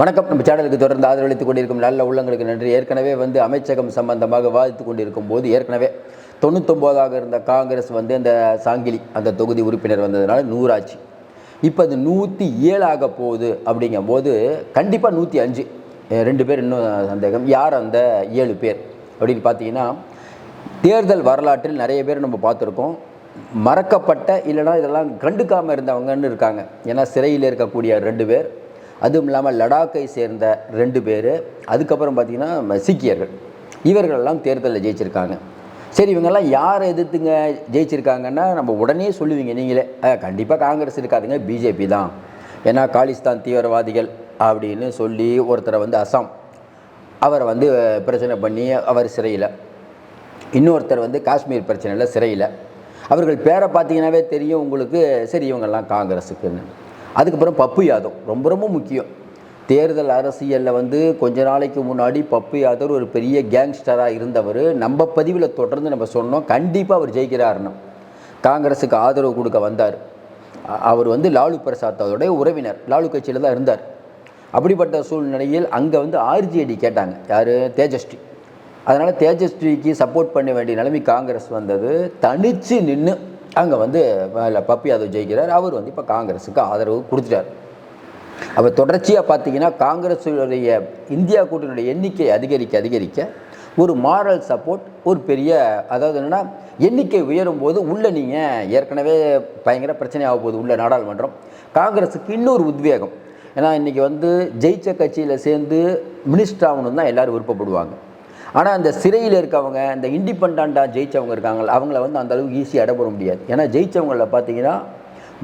வணக்கம். நம்ம சேனலுக்கு தொடர்ந்து ஆதரவளித்துக் கொண்டிருக்கும் நல்ல உள்ளங்களுக்கு நன்றி. ஏற்கனவே வந்து அமைச்சகம் சம்பந்தமாக விவாதித்துக் கொண்டிருக்கும் போது ஏற்கனவே தொண்ணூத்தொம்போதாக இருந்த காங்கிரஸ் வந்து அந்த சாங்கிலி அந்த தொகுதி உறுப்பினர் வந்ததுனால நூறாச்சு. இப்போ அது நூற்றி ஏழாக போகுது அப்படிங்கும்போது கண்டிப்பாக நூற்றி அஞ்சு. ரெண்டு பேர் இன்னும் சந்தேகம். யார் அந்த ஏழு பேர் அப்படின்னு பார்த்தீங்கன்னா தேர்தல் வரலாற்றில் நிறைய பேர் நம்ம பார்த்துருக்கோம். மறக்கப்பட்ட இல்லைன்னா இதெல்லாம் கண்டுக்காமல் இருந்தவங்கன்னு இருக்காங்க. ஏன்னா சிறையில் இருக்கக்கூடிய ரெண்டு பேர். அதுவும் இல்லாமல் லடாக்கை சேர்ந்த ரெண்டு பேர் அதுக்கப்புறம் பார்த்திங்கன்னா சீக்கியர்கள். இவர்களெல்லாம் தேர்தலில் ஜெயிச்சிருக்காங்க. சரி இவங்கெல்லாம் யாரை எதிர்த்துங்க ஜெயிச்சிருக்காங்கன்னா நம்ம உடனே சொல்லுவீங்க நீங்களே. கண்டிப்பாக காங்கிரஸ் இருக்காதுங்க பிஜேபி தான். ஏன்னா காலிஸ்தான் தீவிரவாதிகள் அப்படின்னு சொல்லி ஒருத்தரை வந்து அசாம் அவரை வந்து பிரச்சனை பண்ணி அவர் சிறையில். இன்னொருத்தர் வந்து காஷ்மீர் பிரச்சனையில் சிறையில். அவர்கள் பேரை பார்த்தீங்கன்னாவே தெரியும் உங்களுக்கு. சரி இவங்கெல்லாம் காங்கிரஸுக்குன்னு. அதுக்கப்புறம் பப்பு யாதவ். ரொம்ப ரொம்ப முக்கியம். தேர்தல் அரசியலில் வந்து கொஞ்ச நாளைக்கு முன்னாடி பப்பு யாதவ் ஒரு பெரிய கேங்ஸ்டராக இருந்தவர். நம்ம பதிவில் தொடர்ந்து நம்ம சொன்னோம். கண்டிப்பாக அவர் ஜெயிக்கிறாருன்னு. காங்கிரஸுக்கு ஆதரவு கொடுக்க வந்தார். அவர் வந்து லாலு பிரசாத்தோடைய உறவினர். லாலு கட்சியில் தான் இருந்தார். அப்படிப்பட்ட சூழ்நிலையில் அங்கே வந்து ஆர்ஜிஐடி கேட்டாங்க. யார்? தேஜஸ்வி அதனால் தேஜஸ்விக்கு சப்போர்ட் பண்ண வேண்டிய நிலைமை காங்கிரஸ் வந்தது. தனித்து நின்று அங்கே வந்து இல்ல, பப்பி யாதவ் ஜெயிக்கிறார். அவர் வந்து இப்போ காங்கிரஸுக்கு ஆதரவு கொடுத்துட்டார். அப்போ தொடர்ச்சியாக பார்த்தீங்கன்னா காங்கிரஸுடைய இந்தியா கூட்டணியுடைய எண்ணிக்கை அதிகரிக்க அதிகரிக்க ஒரு மாரல் சப்போர்ட் ஒரு பெரிய அதாவது என்னென்னா எண்ணிக்கை உயரும் போது உள்ளே நீங்கள் ஏற்கனவே பயங்கர பிரச்சனையாக போகுது உள்ள நாடாளுமன்றம். காங்கிரஸுக்கு இன்னொரு உத்வேகம். ஏன்னா இன்றைக்கி வந்து ஜெயிச்ச கட்சியில் சேர்ந்து மினிஸ்டர் ஆகணும் தான் எல்லோரும் விருப்பப்படுவாங்க. ஆனால் அந்த சிறையில் இருக்கவங்க இந்த இண்டிபெண்ட்டாக ஜெயிச்சவங்க இருக்காங்க. அவங்கள வந்து அந்த அளவுக்கு ஈஸியாக இடப்பட முடியாது. ஏன்னா ஜெயிச்சவங்கள பார்த்தீங்கன்னா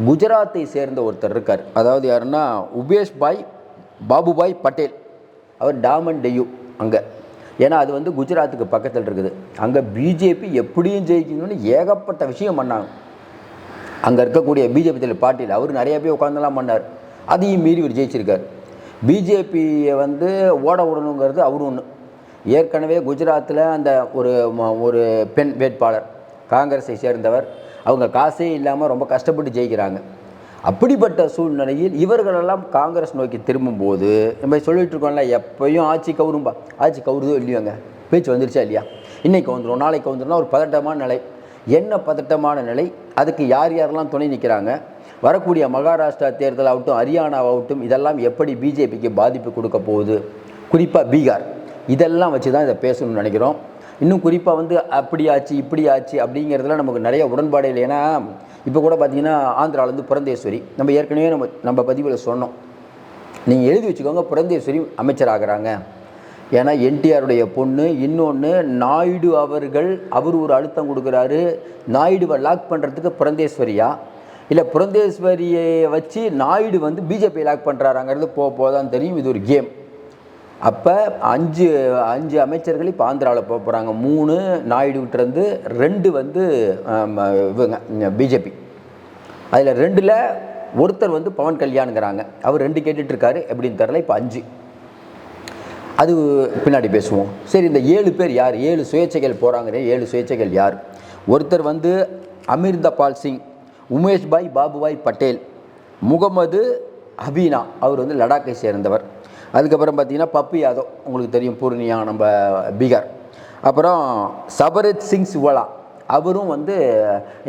குஜராத்தை சேர்ந்த ஒருத்தர் இருக்கார். அதாவது யாருன்னா உபேஷ் பாய் பாபுபாய் பட்டேல். அவர் டாமன் டெய்யூ அங்கே. ஏன்னா அது வந்து குஜராத்துக்கு பக்கத்தில் இருக்குது. அங்கே பிஜேபி எப்படியும் ஜெயிக்கணும்னு ஏகப்பட்ட விஷயம் பண்ணாங்க. அங்கே இருக்கக்கூடிய பிஜேபி தலைவர் பாட்டில் அவர் நிறைய பேர் உட்காந்துலாம் பண்ணார். அதையும் மீறி இவர் ஜெயிச்சிருக்கார். பிஜேபியை வந்து ஓட விடணுங்கிறது அவர் ஒன்று ஏற்கனவே குஜராத்தில் அந்த ஒரு ம- ஒரு பெண் வேட்பாளர் காங்கிரஸை சேர்ந்தவர். அவங்க காசே இல்லாமல் ரொம்ப கஷ்டப்பட்டு ஜெயிக்கிறாங்க. அப்படிப்பட்ட சூழ்நிலையில் இவர்களெல்லாம் காங்கிரஸ் நோக்கி திரும்பும்போது நம்ம சொல்லிட்டு இருக்கோம்ல எப்பயும் ஆட்சி கவுரும்பா. ஆட்சி கவுருதோ இல்லையோங்க? பேச்சு வந்துருச்சா இல்லையா? இன்றைக்கி வந்துடும் நாளைக்கு வந்துடும் ஒரு பதட்டமான நிலை. என்ன பதட்டமான நிலை? அதுக்கு யார் யாரெல்லாம் துணை நிற்கிறாங்க வரக்கூடிய மகாராஷ்டிரா தேர்தல் ஆகட்டும் ஹரியானாவாகட்டும் இதெல்லாம் எப்படி பிஜேபிக்கு பாதிப்பு கொடுக்க போகுது? குறிப்பாக பீகார். இதெல்லாம் வச்சு தான் இதை பேசணும்னு நினைக்கிறோம். இன்னும் குறிப்பாக வந்து அப்படி ஆச்சு இப்படி ஆச்சு அப்படிங்கிறதுல நமக்கு நிறைய உடன்பாடு இல்லை. ஏன்னா இப்போ கூட பார்த்தீங்கன்னா ஆந்திராவிலேருந்து புரந்தேஸ்வரி. நம்ம ஏற்கனவே நம்ம நம்ம பதிவில் சொன்னோம். நீங்கள் எழுதி வச்சுக்கோங்க புரந்தேஸ்வரி அமைச்சராகிறாங்க. ஏன்னா என்டிஆருடைய பொண்ணு இன்னொன்று நாயுடு அவர்கள் அவர் ஒரு அழுத்தம் கொடுக்குறாரு. நாயுடுவை லாக் பண்ணுறதுக்கு புரந்தேஸ்வரியா? இல்லை புரந்தேஸ்வரியை வச்சு நாயுடு வந்து பிஜேபி லாக் பண்ணுறாராங்கிறது போக போதான் தெரியும். இது ஒரு கேம் அப்போ அஞ்சு அஞ்சு அமைச்சர்கள் இப்போ ஆந்திராவில் போக போகிறாங்க மூணு நாயுடுகிட்டேருந்து ரெண்டு வந்து இவங்க பிஜேபி. அதில் ரெண்டில் ஒருத்தர் வந்து பவன் கல்யாணுங்கிறாங்க. அவர் ரெண்டு கேட்டுட்ருக்காரு. எப்படின்னு தெரில இப்போ அஞ்சு. அது பின்னாடி பேசுவோம். சரி இந்த ஏழு பேர் யார்? ஏழு சுயேட்சைகள் போகிறாங்க ஏழு சுயேட்சைகள் யார்? ஒருத்தர் வந்து அமிர்தபால் சிங் உமேஷ் பாய் பாபுபாய் பட்டேல் முகமது ஹபீனா அவர் வந்து லடாக்கை சேர்ந்தவர். அதுக்கப்புறம் பார்த்தீங்கன்னா பப்பு யாதவ் உங்களுக்கு தெரியும் பூர்ணியா நம்ம பீகார். அப்புறம் சபரத் சிங் சிவலா அவரும் வந்து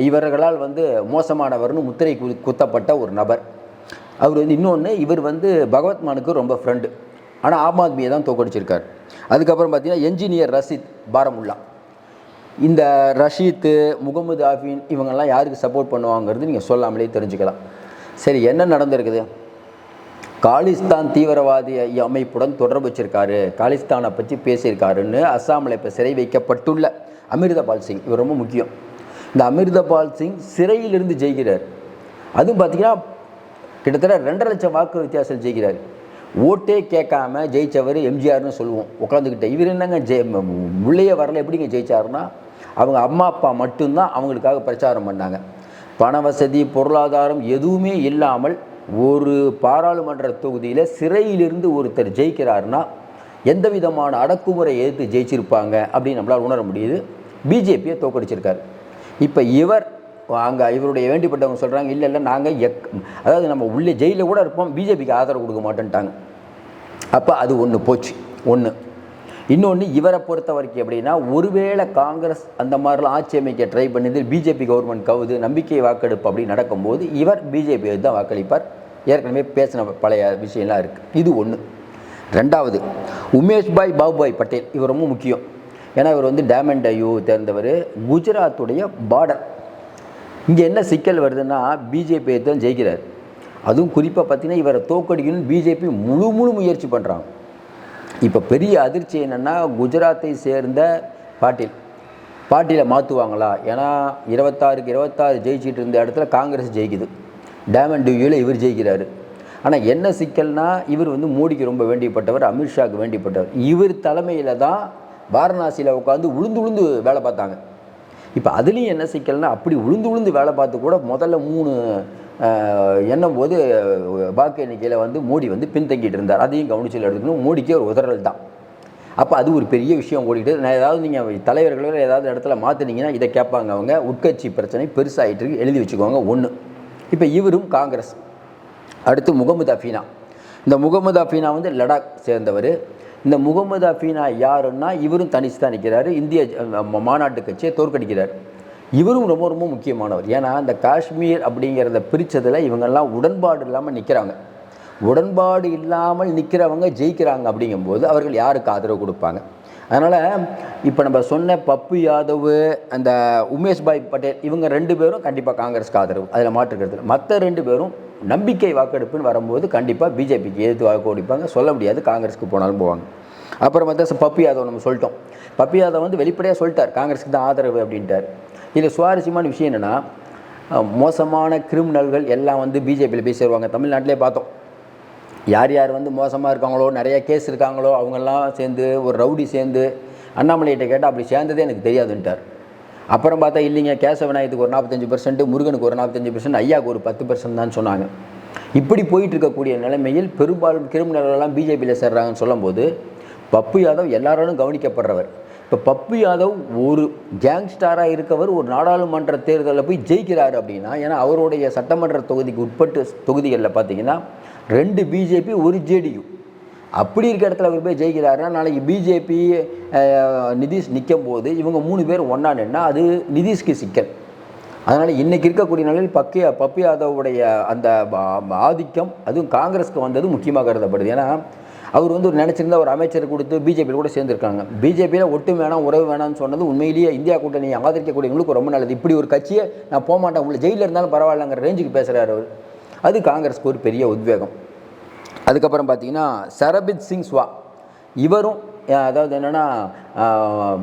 இவர்களால் வந்து மோசமானவர்னு முத்திரை கு குத்தப்பட்ட ஒரு நபர். அவர் வந்து இன்னொன்று இவர் வந்து பகவத் மானுக்கு ரொம்ப ஃப்ரெண்டு ஆனால் ஆம் ஆத்மியை தான் தோக்கடிச்சிருக்கார் அதுக்கப்புறம் பார்த்தீங்கன்னா என்ஜினியர் ரஷீத் பாரமுல்லா. இந்த ரஷீத்து முகமது ஆஃபின் இவங்கெல்லாம் யாருக்கு சப்போர்ட் பண்ணுவாங்கிறது நீங்கள் சொல்லாமலே தெரிஞ்சுக்கலாம். சரி என்ன நடந்திருக்குது? காலிஸ்தான் தீவிரவாதி அமைப்புடன் தொடர்பு வச்சிருக்காரு. காலிஸ்தானை பற்றி பேசியிருக்காருன்னு அஸ்ஸாமில் இப்போ சிறை வைக்கப்பட்டுள்ள அமிர்தபால் சிங். இவர் ரொம்ப முக்கியம். இந்த அமிர்தபால் சிங் சிறையிலிருந்து ஜெயிக்கிறார். அதுவும் பார்த்தீங்கன்னா கிட்டத்தட்ட ரெண்டரை லட்சம் வாக்கு வித்தியாசத்தில் ஜெயிக்கிறார். ஓட்டே கேட்காம ஜெயிச்சவர் எம்ஜிஆர்னு சொல்லுவோம். உட்காந்துக்கிட்ட இவர் என்னங்க ஜெய் உள்ளே வரல எப்படிங்க ஜெயிச்சாருன்னா அவங்க அம்மா அப்பா மட்டும்தான் அவங்களுக்காக பிரச்சாரம் பண்ணாங்க. பண வசதி பொருளாதாரம் எதுவுமே இல்லாமல் ஒரு பாராளுமன்ற தொகுதியில் சிறையிலிருந்து ஒருத்தர் ஜெயிக்கிறாருன்னா எந்த விதமான அடக்குமுறை எதிர்த்து ஜெயிச்சிருப்பாங்க அப்படின்னு நம்மளால் உணர முடியுது. பிஜேபியை தோக்கடிச்சிருக்காரு. இப்போ இவர் அங்கே இவருடைய வேண்டிப்பட்டவங்க சொல்கிறாங்க இல்லை இல்லை நாங்கள் எக் அதாவது நம்ம உள்ளே ஜெயிலில் கூட இருப்போம் பிஜேபிக்கு ஆதரவு கொடுக்க மாட்டேன்ட்டாங்க. அப்போ அது ஒன்று போச்சு. ஒன்று இன்னொன்று இவரை பொறுத்த வரைக்கும் எப்படின்னா ஒருவேளை காங்கிரஸ் அந்த மாதிரிலாம் ஆட்சி அமைக்க ட்ரை பண்ணியது பிஜேபி கவர்மெண்ட் கவுது நம்பிக்கை வாக்கெடுப்பு அப்படி நடக்கும்போது இவர் பிஜேபி தான் வாக்களிப்பார். ஏற்கனவே பேசின பழைய விஷயம்லாம் இருக்குது இது ஒன்று ரெண்டாவது உமேஷ் பாய் பாபுபாய் பட்டேல் இவர் ரொம்ப முக்கியம். ஏன்னா இவர் வந்து டேமண்ட் ஐயூ தேர்ந்தவர். குஜராத்துடைய பார்டர் இங்கே என்ன சிக்கல் வருதுன்னா பிஜேபி தான் ஜெயிக்கிறார். அதுவும் குறிப்பாக பார்த்தீங்கன்னா இவரை தோக்கடிக்கணும்னு பிஜேபி முழு முழு முயற்சி பண்ணுறாங்க இப்போ பெரிய அதிர்ச்சி என்னென்னா குஜராத்தை சேர்ந்த பாட்டில். பாட்டியில் மாற்றுவாங்களா ஏன்னா இருபத்தாறுக்கு இருபத்தாறு ஜெயிச்சிட்டு இருந்த இடத்துல காங்கிரஸ் ஜெயிக்குது. டேமண்ட் டியூவில் இவர் ஜெயிக்கிறாரு. ஆனால் என்ன சிக்கல்னா இவர் வந்து மோடிக்கு ரொம்ப வேண்டியப்பட்டவர் அமித்ஷாவுக்கு வேண்டியப்பட்டவர் இவர் தலைமையில் தான் வாரணாசியில் உட்காந்து உளுந்து உளுந்து வேலை பார்த்தாங்க. இப்போ அதுலேயும் என்ன சிக்கல்னால் அப்படி உளுந்து உளுந்து வேலை பார்த்து கூட முதல்ல மூணு எண்ணும் போது வாக்கு எண்ணிக்கையில் வந்து மோடி வந்து பின்தங்கிட்டு இருந்தார். அதையும் கவனிச்சல் எடுத்துக்கணும் மோடிக்கே ஒரு உதறல் தான். அப்போ அது ஒரு பெரிய விஷயம் ஓடிக்கிட்டு நான் ஏதாவது நீங்கள் தலைவர்களோ ஏதாவது இடத்துல மாற்றினீங்கன்னா இதை கேட்பாங்க அவங்க. உட்கட்சி பிரச்சனை பெருசாகிட்டு இருக்கு. எழுதி வச்சுக்கோங்க. ஒன்று இப்போ இவரும் காங்கிரஸ். அடுத்து முகமது அஃபீனா. இந்த முகமது அஃபீனா வந்து லடாக் சேர்ந்தவர். இந்த முகமது அஃபீனா யாருன்னா இவரும் தனிச்சு தான் நிற்கிறாரு இந்திய மாநாட்டு கட்சியை தோற்கடிக்கிறார். இவரும் ரொம்ப ரொம்ப முக்கியமானவர். ஏன்னா இந்த காஷ்மீர் அப்படிங்கிறத பிரித்ததில் இவங்கெல்லாம் உடன்பாடு இல்லாமல் நிற்கிறாங்க உடன்பாடு இல்லாமல் நிற்கிறவங்க ஜெயிக்கிறாங்க அப்படிங்கும்போது அவர்கள் யாருக்கு ஆதரவு கொடுப்பாங்க? அதனால் இப்போ நம்ம சொன்ன பப்பு யாதவ் அந்த உமேஷ் பாய் பட்டேல் இவங்க ரெண்டு பேரும் கண்டிப்பாக காங்கிரஸ்க்கு ஆதரவு. அதில் மாற்றுக்கிறது மற்ற ரெண்டு பேரும் நம்பிக்கை வாக்கெடுப்புன்னு வரும்போது கண்டிப்பாக பிஜேபிக்கு எதிர்த்து வாக்கு கொடுப்பாங்க சொல்ல முடியாது காங்கிரஸ்க்கு போனாலும் போவாங்க. அப்புறம் பார்த்தா பப்பு யாதவ் நம்ம சொல்லிட்டோம். பப்பு யாதவ் வந்து வெளிப்படையாக சொல்லிட்டார். காங்கிரஸுக்கு தான் ஆதரவு அப்படின்ட்டார். இதில் சுவாரஸ்யமான விஷயம் என்னென்னா மோசமான கிரிமினல்கள் எல்லாம் வந்து பிஜேபியில் போய் சேருவாங்க. தமிழ்நாட்டிலே பார்த்தோம். யார் யார் வந்து மோசமாக இருக்காங்களோ நிறைய கேஸ் இருக்காங்களோ அவங்கெல்லாம் சேர்ந்து ஒரு ரவுடி சேர்ந்து அண்ணாமலைகிட்ட கேட்டால் அப்படி சேர்ந்ததே எனக்கு தெரியாதுன்ட்டார். அப்புறம் பார்த்தா இல்லைங்க கேசவ விநாயகத்துக்கு ஒரு நாற்பத்தஞ்சு பர்சன்ட் முருகனுக்கு ஒரு நாற்பத்தஞ்சு பர்சன்ட் ஐயாவுக்கு ஒரு பத்து பர்சன்ட் தான் சொன்னாங்க. இப்படி போயிட்டு இருக்கக்கூடிய நிலைமையில் பெரும்பாலும் கிரிமினலெல்லாம் பிஜேபியில் சேர்றாங்கன்னு சொல்லும்போது பப்பு யாதவ் எல்லாராலும் கவனிக்கப்படுறவர். இப்போ பப்பு யாதவ் ஒரு கேங்ஸ்டாராக இருக்கவர் ஒரு நாடாளுமன்ற தேர்தலில் போய் ஜெயிக்கிறாரு அப்படின்னா ஏன்னா அவருடைய சட்டமன்ற தொகுதிக்கு உட்பட்டு தொகுதிகளில் பார்த்தீங்கன்னா ரெண்டு பிஜேபி ஒரு ஜேடியு அப்படி இருக்க இடத்துல அவர் போய் ஜெயிக்கிறாருன்னா நாளைக்கு பிஜேபி நிதிஷ் நிற்கும் போது இவங்க மூணு பேர் ஒன்றா நின்னா அது நிதிஷ்க்கு சிக்கல். அதனால் இன்றைக்கி இருக்கக்கூடிய நிலையில் பக்கிய பப்பி யாதவுடைய அந்த ஆதிக்கம் அதுவும் காங்கிரஸ்க்கு வந்தது முக்கியமாக கருதப்படுது. ஏன்னா அவர் வந்து ஒரு நினச்சிருந்தா ஒரு அமைச்சர் கொடுத்து பிஜேபியில் கூட சேர்ந்துருக்காங்க. பிஜேபியில் ஒட்டு வேணாம் உறவு வேணாம்னு சொன்னது உண்மையிலேயே இந்தியா கூட்டணி ஆதரிக்கக்கூடியவங்களுக்கு ரொம்ப நல்லது. இப்படி ஒரு கட்சியை நான் போக மாட்டேன். உள்ள ஜெயிலில் இருந்தாலும் பரவாயில்லங்கிற ரேஞ்சுக்கு பேசுகிறார் அவர். அது காங்கிரஸ்க்கு ஒரு பெரிய உத்வேகம். அதுக்கப்புறம் பார்த்தீங்கன்னா சரபித் சிங் ஸ்வா. இவரும் அதாவது என்னென்னா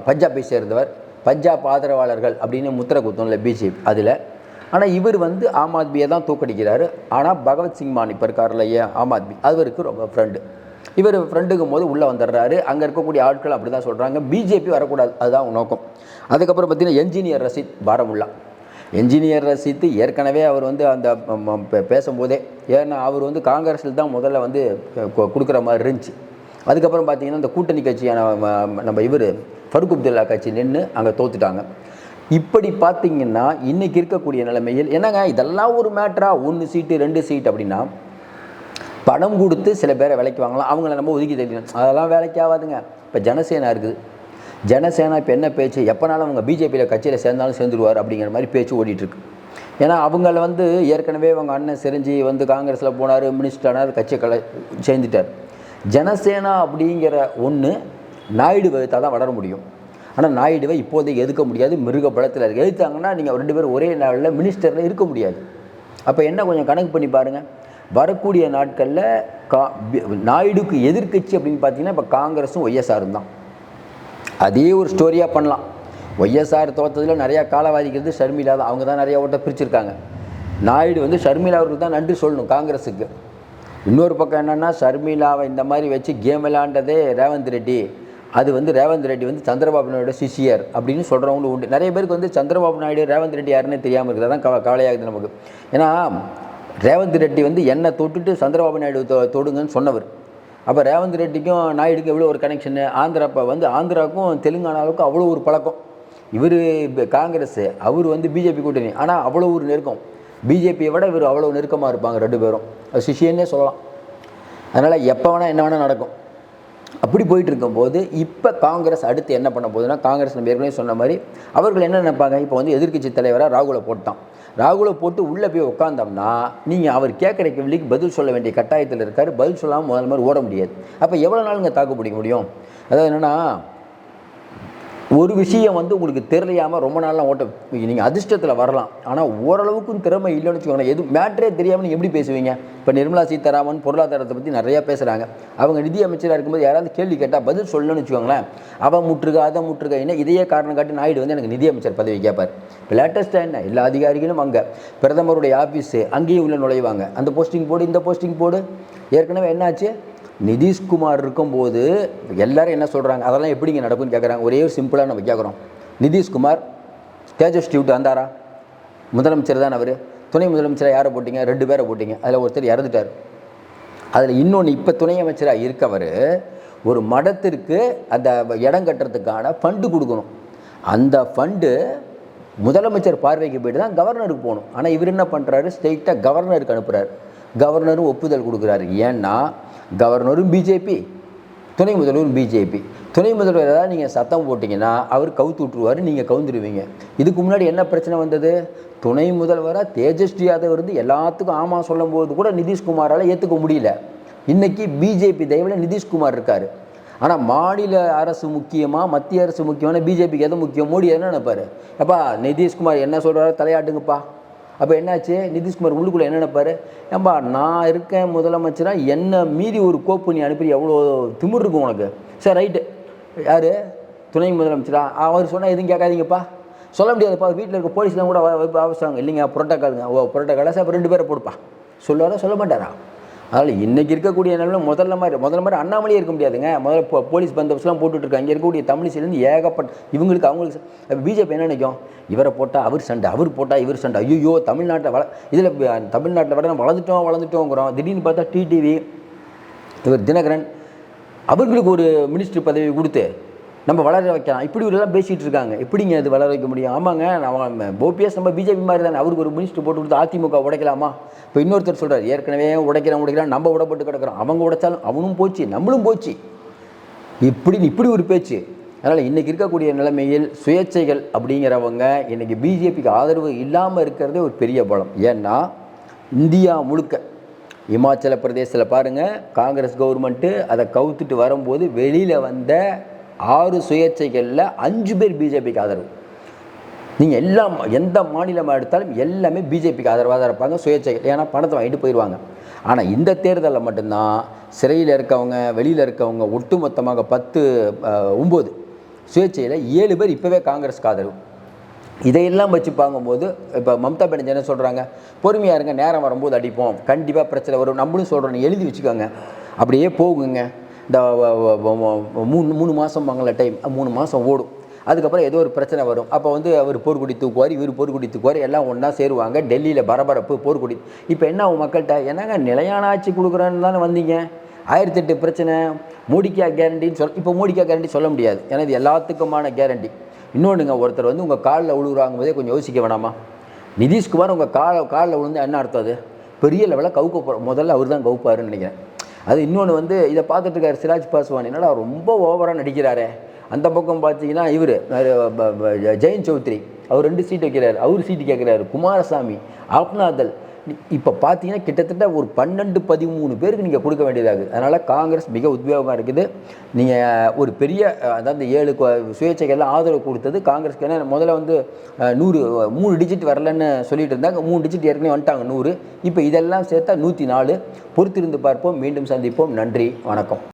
பஞ்சாபை சேர்ந்தவர். பஞ்சாப் ஆதரவாளர்கள் அப்படின்னு முத்திர குத்தம்ல பிஜேபி அதில். ஆனால் இவர் வந்து ஆம் ஆத்மியை தான் தூக்கடிக்கிறாரு. ஆனால் பகவத் சிங் மான் இப்போ இருக்கார் ஏன் ஆம் ஆத்மி. அவருக்கு ரொம்ப ஃப்ரெண்டு இவர் ஃப்ரெண்டுக்கும் போது உள்ளே வந்துடுறாரு. அங்கே இருக்கக்கூடிய ஆட்கள் அப்படி தான் சொல்கிறாங்க பிஜேபி வரக்கூடாது. அதுதான் நோக்கம். அதுக்கப்புறம் பார்த்தீங்கன்னா என்ஜினியர் ரசித் பாரமுல்லா. என்ஜினியர் ரசித்து ஏற்கனவே அவர் வந்து அந்த பேசும்போதே ஏன்னா அவர் வந்து காங்கிரஸில் தான் முதல்ல வந்து கொடுக்குற மாதிரி இருந்துச்சு. அதுக்கப்புறம் பார்த்தீங்கன்னா இந்த கூட்டணி கட்சியான நம்ம இவர் ஃபருக் அப்துல்லா கட்சி நின்று அங்கே தோத்துட்டாங்க. இப்படி பார்த்தீங்கன்னா இன்றைக்கி இருக்கக்கூடிய நிலைமையில் என்னங்க இதெல்லாம் ஒரு மேட்ரா ஒன்று சீட்டு ரெண்டு சீட் அப்படின்னா பணம் கொடுத்து சில பேரை விலைக்கு வாங்கலாம். அவங்கள நம்ம ஒதுக்கி தெரியணும் அதெல்லாம் வேலைக்கு ஆகாதுங்க. இப்போ ஜனசேனா இருக்குது. ஜனசேனா இப்போ என்ன பேச்சு? எப்போனாலும் அவங்க பிஜேபியில் கட்சியில் சேர்ந்தாலும் சேர்ந்துருவார் அப்படிங்கிற மாதிரி பேச்சு ஓடிட்டுருக்கு. ஏன்னா அவங்கள வந்து ஏற்கனவே அவங்க அண்ணன் செறிஞ்சி வந்து காங்கிரஸில் போனார் மினிஸ்டர் ஆனார் கட்சியை கலை சேர்ந்துட்டார். ஜனசேனா அப்படிங்கிற ஒன்று நாயுடு வகுத்தா தான் வளர முடியும். ஆனால் நாயுடுவை இப்போதைக்கு எதுக்க முடியாது மிருக பலத்தில் இருக்குது எழுத்தாங்கன்னா நீங்கள் ரெண்டு பேரும் ஒரே நாளில் மினிஸ்டரில் இருக்க முடியாது. அப்போ என்ன கொஞ்சம் கணக்கு பண்ணி பாருங்கள் வரக்கூடிய நாட்களில் கா நாயுடுக்கு எதிர்க்கட்சி அப்படின்னு பார்த்தீங்கன்னா இப்போ காங்கிரஸும் ஒய்எஸ்ஆரும் தான் அதே ஒரு ஸ்டோரியாக பண்ணலாம். ஒய்எஸ்ஆர் தோற்றத்தில் நிறையா காலவாதிக்கிறது ஷர்மிளா தான். அவங்க தான் நிறையா ஓட்ட பிரிச்சிருக்காங்க. நாயுடு வந்து ஷர்மிளா அவருக்கு தான் நன்றி சொல்லணும் காங்கிரஸுக்கு. இன்னொரு பக்கம் என்னென்னா ஷர்மிளாவை இந்த மாதிரி வச்சு கேம் விளாண்டதே ரேவந்த் ரெட்டி. அது வந்து ரேவந்த் ரெட்டி வந்து சந்திரபாபு நாயுடு சிசியர் அப்படின்னு சொல்கிறவங்களும் உண்டு. நிறைய பேருக்கு வந்து சந்திரபாபு நாயுடு ரேவந்த் ரெட்டி யாருன்னு தெரியாமல் இருக்குது அதான் கவ கவலையாகுது நமக்கு. ஏன்னா ரேவந்த் ரெட்டி வந்து என்னை தொட்டுட்டு சந்திரபாபு நாயுடு தொ- தொடுங்கன்னு சொன்னவர். அப்போ ரேவந்த் ரெட்டிக்கும் நாயுடுக்கும் எவ்வளோ ஒரு கனெக்ஷனு ஆந்திரா இப்போ வந்து ஆந்திராவுக்கும் தெலுங்கானாவுக்கும் அவ்வளோ ஒரு பழக்கம். இவர் காங்கிரஸ் அவர் வந்து பிஜேபி கூட்டணி. ஆனால் அவ்வளோ ஒரு நெருக்கம். பிஜேபியை விட இவர் அவ்வளோ நெருக்கமாக இருப்பாங்க ரெண்டு பேரும். அது சிஷியன்னே சொல்லலாம். அதனால் எப்போ வேணால் என்ன வேணால் நடக்கும். அப்படி போயிட்டு இருக்கும்போது இப்போ காங்கிரஸ் அடுத்து என்ன பண்ண போகுதுன்னா காங்கிரஸ் நம்ம ஏற்கனவே சொன்ன மாதிரி அவர்கள் என்ன நினைப்பாங்க? இப்போ வந்து எதிர்க்கட்சி தலைவராக ராகுலை போட்டான். ராகுலை போட்டு உள்ளே போய் உட்காந்தோம்னா நீங்கள் அவர் கேட்குற கேள்விக்கு பதில் சொல்ல வேண்டிய கட்டாயத்தில் இருக்கார். பதில் சொல்லாமல் முதல் மாதிரி ஓட முடியாது. அப்போ எவ்வளோ நாளுங்க தாக்கு பிடிக்க முடியும்? அதாவது என்னென்னா ஒரு விஷயம் வந்து உங்களுக்கு தெரியலையாமல் ரொம்ப நாளாக ஓட்ட நீங்கள் அதிர்ஷ்டத்தில் வரலாம். ஆனால் ஓரளவுக்கும் திறமை இல்லைன்னு வச்சுக்கோங்களேன். எதுவும் மேட்ரே தெரியாமல் நீங்கள் எப்படி பேசுவீங்க? இப்போ நிர்மலா சீதாராமன் பொருளாதாரத்தை பற்றி நிறையா பேசுகிறாங்க அவங்க நிதி அமைச்சராக இருக்கும்போது யாராவது கேள்வி கேட்டால் பதில் சொல்லணும்னு வச்சுக்கோங்களேன். அவன் முற்றுக அதை முற்றுக என்ன இதையே காரணம் காட்டி நாயுடு வந்து எனக்கு நிதி அமைச்சர் பதவி கேட்பார் இப்போ லேட்டஸ்ட்டாக என்ன எல்லா அதிகாரிகளும் அங்கே. பிரதமருடைய ஆஃபீஸு அங்கேயும் உள்ள நுழைவாங்க. அந்த போஸ்டிங் போடு இந்த போஸ்டிங் போடு. ஏற்கனவே என்னாச்சு? நிதிஷ்குமார் இருக்கும்போது எல்லாரும் என்ன சொல்கிறாங்க அதெல்லாம் எப்படிங்க நடக்கும்னு கேட்குறாங்க ஒரே ஒரு சிம்பிளாக நம்ம கேட்குறோம் நிதிஷ்குமார் தேஜஸ் விட்டு வந்தாரா? முதலமைச்சர் தான் அவர். துணை முதலமைச்சராக யாரை போட்டிங்க? ரெண்டு பேரை போட்டிங்க. அதில் ஒருத்தர் இறந்துட்டார். அதில் இன்னொன்று இப்போ துணை அமைச்சராக இருக்கவர் ஒரு மடத்திற்கு அந்த இடம் கட்டுறதுக்கான ஃபண்டு கொடுக்கணும். அந்த ஃபண்டு முதலமைச்சர் பார்வைக்கு போயிட்டு தான் கவர்னருக்கு போகணும். ஆனால் இவர் என்ன பண்ணுறாரு ஸ்ட்ரெயிட்டாக கவர்னருக்கு அனுப்புகிறார் கவர்னரும் ஒப்புதல் கொடுக்குறாரு. ஏன்னா கவர்னரும் பிஜேபி துணை முதல்வரும் பிஜேபி. துணை முதல்வர் ஏதாவது நீங்கள் சத்தம் போட்டிங்கன்னா அவர் கவுத்து விட்டுருவார் நீங்கள் கவுந்துருவீங்க. இதுக்கு முன்னாடி என்ன பிரச்சனை வந்தது? துணை முதல்வராக தேஜஸ்வி யாதவ் இருந்து எல்லாத்துக்கும் ஆமாம் சொல்லும் போது கூட நிதிஷ்குமாரால் ஏற்றுக்க முடியல. இன்றைக்கி பிஜேபி தயவில் நிதிஷ்குமார் இருக்கார். ஆனால் மாநில அரசு முக்கியமாக மத்திய அரசு முக்கியமான பிஜேபிக்கு எது முக்கியம்? மோடி என்ன நினைப்பார். அப்பா நிதிஷ்குமார் என்ன சொல்கிறாரோ தலையாட்டுங்கப்பா. அப்போ என்னாச்சு? நிதிஷ்குமார் உள்ளுக்குள்ளே என்ன நினைப்பாரு? ஏன்பா நான் இருக்கேன் முதலமைச்சராக என்ன மீறி ஒரு கோப்பு நீ அனுப்பி எவ்வளோ திமிர் இருக்கும் உனக்கு. Sir right. யார்? துணை முதலமைச்சரா? அவர் சொன்னால் எதுவும் கேட்காதீங்கப்பா. சொல்ல முடியாதுப்பா. வீட்டில் இருக்க போலீஸ்லாம் கூட அவசியம் இல்லைங்க புரோட்டா புரோட்டோக்காலுங்க ஓ புரோட்டோக்காலா சார் ரெண்டு பேரை போடுப்பா. சொல்லுவாரா சொல்ல மாட்டாரா? அதனால் இன்றைக்கி இருக்கக்கூடிய நிலவில் முதல்ல மாதிரி முதல்ல மாதிரி அண்ணாமலையே இருக்க முடியாதுங்க. முதல்ல இப்போ போலீஸ் பந்தோபஸ்லாம் போட்டுட்ருக்காங்க. இங்கே இருக்கக்கூடிய தமிழிசைலேருந்து ஏகப்பட்ட இவங்களுக்கு அவங்களுக்கு பிஜேபி என்ன நினைக்கும்? இவரை போட்டால் அவர் சண்டை அவர் போட்டால் இவர் சண்டை. ஐயோ தமிழ்நாட்டில் வள இதில் தமிழ்நாட்டில் விட வளர்ந்துட்டோம் வளர்ந்துட்டோங்கிறோம். திடீர்னு பார்த்தா டிடிவி இவர் தினகரன். அவர்களுக்கு ஒரு மினிஸ்டர் பதவி கொடுத்து நம்ம வளர வைக்கலாம். இப்படி ஒரு பேசிகிட்டு இருக்காங்க. எப்படிங்க அது வளர வைக்க முடியும்? ஆமாங்க நம்ம ஓபிஎஸ் நம்ம பிஜேபி மாதிரி தானே. அவருக்கு ஒரு மினிஸ்டர் போட்டு கொடுத்து அதிமுக உடைக்கலாமா? இப்போ இன்னொருத்தர் சொல்கிறார் ஏற்கனவே உடைக்கிறோம் உடைக்கிறோம் நம்ம உடப்பட்டு கிடக்கிறோம். அவங்க உடைச்சாலும் அவனும் போச்சு நம்மளும் போச்சு. இப்படி இப்படி ஒரு பேச்சு. அதனால் இன்றைக்கி இருக்கக்கூடிய நிலைமையில் சுயேட்சைகள் அப்படிங்கிறவங்க இன்றைக்கி பிஜேபிக்கு ஆதரவு இல்லாமல் இருக்கிறதே ஒரு பெரிய பலம். ஏன்னா இந்தியா முழுக்க இமாச்சல பிரதேசத்தில் பாருங்கள் காங்கிரஸ் கவர்மெண்ட்டு அதை கவுத்துட்டு வரும்போது வெளியில் வந்த ஆறு சுயேட்சைகளில் அஞ்சு பேர் பிஜேபிக்கு ஆதரவு. நீங்கள் எல்லாம் எந்த மாநிலமாக எடுத்தாலும் எல்லாமே பிஜேபிக்கு ஆதரவாக தான் இருப்பாங்க சுயேட்சைகள். ஏன்னா பணத்தை வாங்கிட்டு போயிடுவாங்க ஆனால் இந்த தேர்தலில் மட்டும்தான் சிறையில் இருக்கவங்க வெளியில் இருக்கவங்க ஒட்டுமொத்தமாக பத்து ஒம்பது சுயேட்சையில் ஏழு பேர் இப்போவே காங்கிரஸ்க்கு ஆதரவு. இதையெல்லாம் வச்சு பார்க்கும்போது இப்போ மம்தா பானர்ஜி என்ன சொல்கிறாங்க பொறுமையாக இருங்க நேரம் வரும்போது அடிப்போம். கண்டிப்பாக பிரச்சனை வரும். நம்மளும் சொல்கிறோம் எழுதி வச்சுக்கோங்க. அப்படியே போகுங்க. இந்த மூணு மூணு மாதம் வாங்கல டைம் மூணு மாதம் ஓடும். அதுக்கப்புறம் ஏதோ ஒரு பிரச்சனை வரும். அப்போ வந்து அவர் போர்க்குடி தூக்குவார் இவர் போர்க்குடி தூக்குவார் எல்லாம் ஒன்றா சேருவாங்க. டெல்லியில் பரபரப்பு போர்க்குடி இப்போ என்ன அவங்க மக்கள்கிட்ட என்னங்க நிலையான ஆட்சி கொடுக்குறேன்னு தானே வந்தீங்க? ஆயிரத்தி எட்டு பிரச்சனை மோடிக்கா கேரண்டின்னு சொல் இப்போ மோடிக்கா கேரண்டி சொல்ல முடியாது. ஏன்னா இது எல்லாத்துக்குமான கேரண்டி இன்னொன்றுங்க ஒருத்தர் வந்து உங்கள் காலில் விழுகுறாங்க போதே கொஞ்சம் யோசிக்க வேணாமா? நிதிஷ்குமார் உங்கள் கால காலில் விழுந்தால் என்ன அர்த்தம் அது? பெரிய லெவலில் கவுக்க போகிற முதல்ல அவர் தான் கவுப்பாருன்னு நினைக்கிறேன். அது இன்னொன்று வந்து இதை பார்த்துட்டுருக்காரு சிராஜ் பாஸ்வான். என்னடா ரொம்ப ஓவராக நடிக்கிறாரே. அந்த பக்கம் பார்த்தீங்கன்னா இவர் ஜெயந்த் சௌத்ரி. அவர் ரெண்டு சீட் வைக்கிறார். அவர் சீட்டு கேட்குறாரு குமாரசாமி ஆப்னாதல் இப்போ பார்த்தீங்கன்னா கிட்டத்தட்ட ஒரு பன்னெண்டு பதிமூணு பேருக்கு நீங்கள் கொடுக்க வேண்டியதாகுது அதனால் காங்கிரஸ் மிக உத்வேகமாக இருக்குது. நீங்கள் ஒரு பெரிய அதாவது ஏழு சுயேட்சைகள்லாம் ஆதரவு கொடுத்தது காங்கிரஸ்க்கு. ஏன்னா முதல்ல வந்து நூறு மூணு டிஜிட் வரலன்னு சொல்லிட்டு இருந்தாங்க. மூணு டிஜிட் ஏற்கனவே வந்துட்டாங்க நூறு. இப்போ இதெல்லாம் சேர்த்தா நூற்றி நாலு. பொறுத்திருந்து பார்ப்போம். மீண்டும் சந்திப்போம். நன்றி. வணக்கம்.